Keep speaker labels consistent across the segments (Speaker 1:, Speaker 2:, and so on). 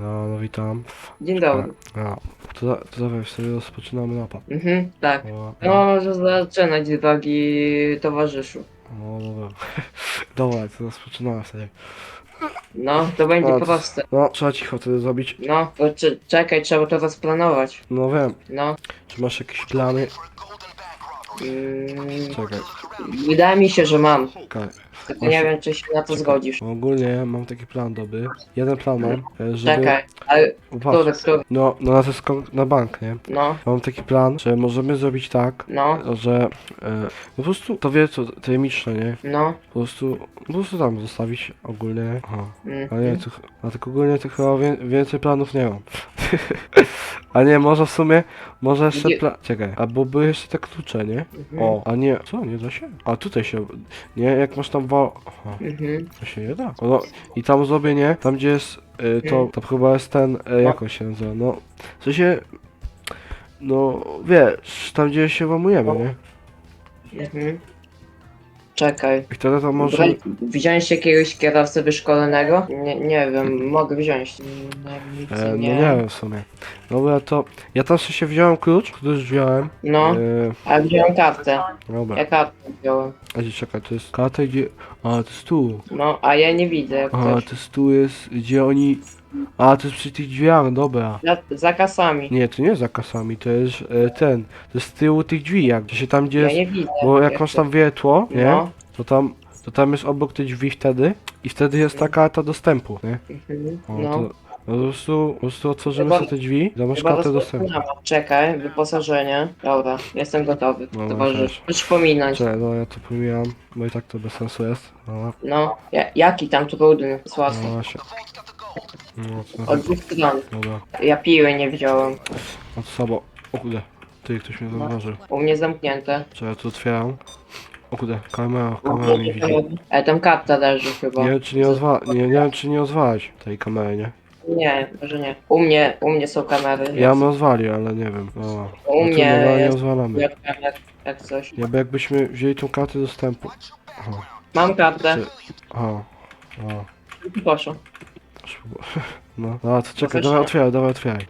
Speaker 1: No, no witam.
Speaker 2: Dzień dobry.
Speaker 1: A, to, to dawaj sobie rozpoczynamy napad.
Speaker 2: Mhm, tak.
Speaker 1: O,
Speaker 2: No, może zaczynać drogi towarzyszu.
Speaker 1: No, dobra. Dobra, to rozpoczynamy sobie.
Speaker 2: No, to będzie
Speaker 1: No, to-
Speaker 2: proste.
Speaker 1: No, trzeba cicho wtedy zrobić.
Speaker 2: No, to cze- czekaj, trzeba to rozplanować.
Speaker 1: No wiem,
Speaker 2: No.
Speaker 1: czy masz jakieś plany?
Speaker 2: Mm,
Speaker 1: Czekaj,
Speaker 2: wydaje mi się, że mam.
Speaker 1: czekaj.
Speaker 2: Tylko nie wiem, czy się na to zgodzisz.
Speaker 1: Ogólnie mam taki plan dobry. Jeden plan mam, e, żeby...
Speaker 2: Czekaj, ale
Speaker 1: Patrz,
Speaker 2: który, który?
Speaker 1: no, no na to skok na bank, nie?
Speaker 2: No,
Speaker 1: Mam taki plan, że możemy zrobić tak,
Speaker 2: no,
Speaker 1: że e, po prostu to wie co tajemnicze, nie?
Speaker 2: no.
Speaker 1: Po prostu, po prostu tam zostawić ogólnie. Aha.
Speaker 2: Mm.
Speaker 1: A nie, a tak ogólnie to chyba więcej planów nie mam. A nie, może w sumie, może jeszcze
Speaker 2: Nie-
Speaker 1: plan... Czekaj, albo były jeszcze te klucze, nie?
Speaker 2: Mhm.
Speaker 1: O, a nie, co, nie da się? A tutaj się, nie, jak masz tam wa... Aha,
Speaker 2: Mhm.
Speaker 1: to się nie da. O, No, i tam zrobię, nie? Tam gdzie jest, y, to,
Speaker 2: Mm.
Speaker 1: to chyba jest ten, y, jak on się nazywa, no, w sensie, no, wiesz, tam gdzie się łamujemy, nie?
Speaker 2: Mhm. Czekaj.
Speaker 1: I wtedy to może...
Speaker 2: Wziąć jakiegoś kierowcę wyszkolonego? Nie, nie wiem, mogę wziąć. Nic
Speaker 1: E, no nie wiem w sumie. Dobra, to ja tam się wziąłem klucz, który już wziąłem.
Speaker 2: No,
Speaker 1: E,
Speaker 2: ale wziąłem kartę.
Speaker 1: dobra.
Speaker 2: Ja kartę wziąłem.
Speaker 1: A gdzie czekaj, to jest karta gdzie. A to jest tu.
Speaker 2: No, a ja nie widzę jak
Speaker 1: A
Speaker 2: coś.
Speaker 1: to jest tu jest gdzie oni. A to jest przy tych drzwiach, dobra.
Speaker 2: Za, za kasami.
Speaker 1: Nie, to nie jest za kasami, to jest e, ten. To jest z tyłu tych drzwi, jak gdzie się tam gdzie
Speaker 2: Ja
Speaker 1: jest.
Speaker 2: nie widzę.
Speaker 1: Bo jak masz tam wiertło, nie?
Speaker 2: No.
Speaker 1: To tam. To tam jest obok tych drzwi wtedy. I wtedy jest ta karta dostępu, nie?
Speaker 2: Mhm.
Speaker 1: O,
Speaker 2: No.
Speaker 1: to, no po prostu, po prostu otworzymy
Speaker 2: Chyba-
Speaker 1: sobie te drzwi, to masz
Speaker 2: Chyba
Speaker 1: kartę dostępu.
Speaker 2: rozpoczynamy. Czekaj, wyposażenie. Dobra, jestem gotowy.
Speaker 1: No,
Speaker 2: Towarzysz.
Speaker 1: też. Czekaj, no ja to pomijam, bo i tak to bez sensu jest. No,
Speaker 2: No, ja, jaki tam trudny,
Speaker 1: no
Speaker 2: sławny.
Speaker 1: właśnie. No, co
Speaker 2: Od dwóch stron.
Speaker 1: Dobra,
Speaker 2: Ja piły nie wziąłem.
Speaker 1: no to samo. O kurde, ty ktoś mnie zauważył.
Speaker 2: U mnie zamknięte.
Speaker 1: Czekaj, ja tu otwieram. O kurde, kamera, kamera mnie widzi.
Speaker 2: Ale tam karta leży chyba.
Speaker 1: Nie wiem czy nie ozwa... nie, nie wiem czy nie ozwałeś tej kamery, nie?
Speaker 2: Nie, może nie. U mnie, u mnie są kamery.
Speaker 1: Ja bym ozwalił, ale nie wiem. No, no
Speaker 2: U mnie
Speaker 1: dobra, nie
Speaker 2: jest
Speaker 1: ozwalamy.
Speaker 2: jak, jak, jak coś.
Speaker 1: Bo jakbyśmy wzięli tą kartę dostępu. Aha,
Speaker 2: Mam kartę.
Speaker 1: aha. aha.
Speaker 2: Proszę.
Speaker 1: No, no to czekaj,
Speaker 2: Proszę.
Speaker 1: dawaj otwieraj, dawaj otwieraj.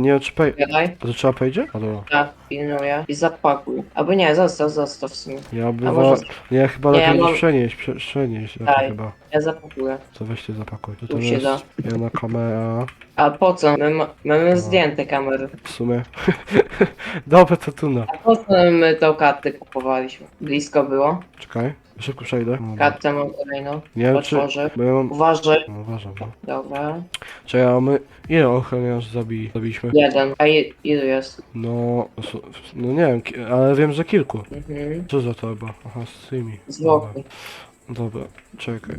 Speaker 1: Nie wiem czy pej...
Speaker 2: Gadaj.
Speaker 1: A to trzeba pejdzie? A dobra.
Speaker 2: Tak, pilnuję. I zapakuj. Albo nie, zostaw, zostaw w sumie.
Speaker 1: Ja
Speaker 2: A może-
Speaker 1: Nie, chyba
Speaker 2: Nie,
Speaker 1: lepiej
Speaker 2: ja mam-
Speaker 1: przenieść, prze, przenieść lepiej
Speaker 2: Daj.
Speaker 1: chyba.
Speaker 2: Ja zapakuję.
Speaker 1: Co weź ty zapakuj. To
Speaker 2: Tu się da.
Speaker 1: jedna kamera.
Speaker 2: A po co? My, ma- my mamy zdjęte kamery.
Speaker 1: W sumie. Dobra, to tu na.
Speaker 2: A po co my tą kartę kupowaliśmy? Blisko było.
Speaker 1: Czekaj, szybko przejdę. Dobra.
Speaker 2: Kartę mam kolejną.
Speaker 1: Nie wiem czy...
Speaker 2: Otworzę.
Speaker 1: Bo ja mam...
Speaker 2: Uważaj.
Speaker 1: No uważam, no.
Speaker 2: Dobra.
Speaker 1: Czekaj, a my... Ile ochroniarz zabi... zabiliśmy?
Speaker 2: Jeden. A i- ilu jest?
Speaker 1: No... No nie wiem, ki- ale wiem, że kilku.
Speaker 2: Mhm.
Speaker 1: Co za torba? Aha, z tymi.
Speaker 2: Zwłoki.
Speaker 1: Dobra, czekaj.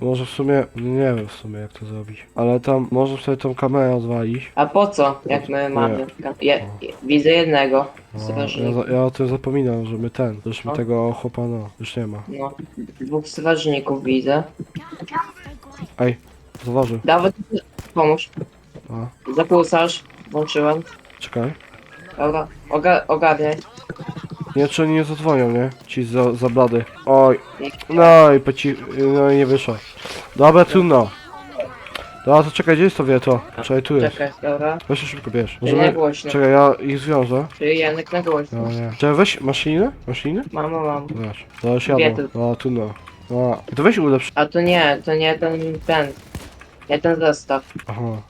Speaker 1: To może w sumie... no Nie wiem w sumie jak to zrobić. Ale tam... Może sobie tą kamerę odwalić.
Speaker 2: A po co? Jak my mamy? Ja, widzę jednego.
Speaker 1: No, ja, za- ja o tym zapominam, że my ten... Już mi
Speaker 2: No.
Speaker 1: tego chłopa, no... Już nie ma.
Speaker 2: No. Dwóch strażników widzę.
Speaker 1: Ej, zauważył.
Speaker 2: Dawaj, pomóż.
Speaker 1: A,
Speaker 2: Zapulsasz. Włączyłem.
Speaker 1: czekaj.
Speaker 2: Dobra. Oga ogarniaj.
Speaker 1: Nie, czy oni nie zadzwonią, nie? Ci za, za blady. Oj. No i poci... No i nie wyszło. Dobra, trudno. Dobra, to czekaj, gdzie jest to wieto? Czekaj, tu jest.
Speaker 2: Czekaj, dobra.
Speaker 1: Weź się szybko bierz. Możemy...
Speaker 2: głośno.
Speaker 1: Czekaj, ja ich zwiążę.
Speaker 2: Czyli Janek na głośno.
Speaker 1: No nie. Czekaj, weź maszynę? Maszynę?
Speaker 2: Mamo, mam.
Speaker 1: Zobacz.
Speaker 2: Dwie
Speaker 1: jadą.
Speaker 2: tylko.
Speaker 1: A, trudno. A, to weź ulepsz.
Speaker 2: A to nie, to nie ten, ten. Nie ten zestaw.
Speaker 1: Aha.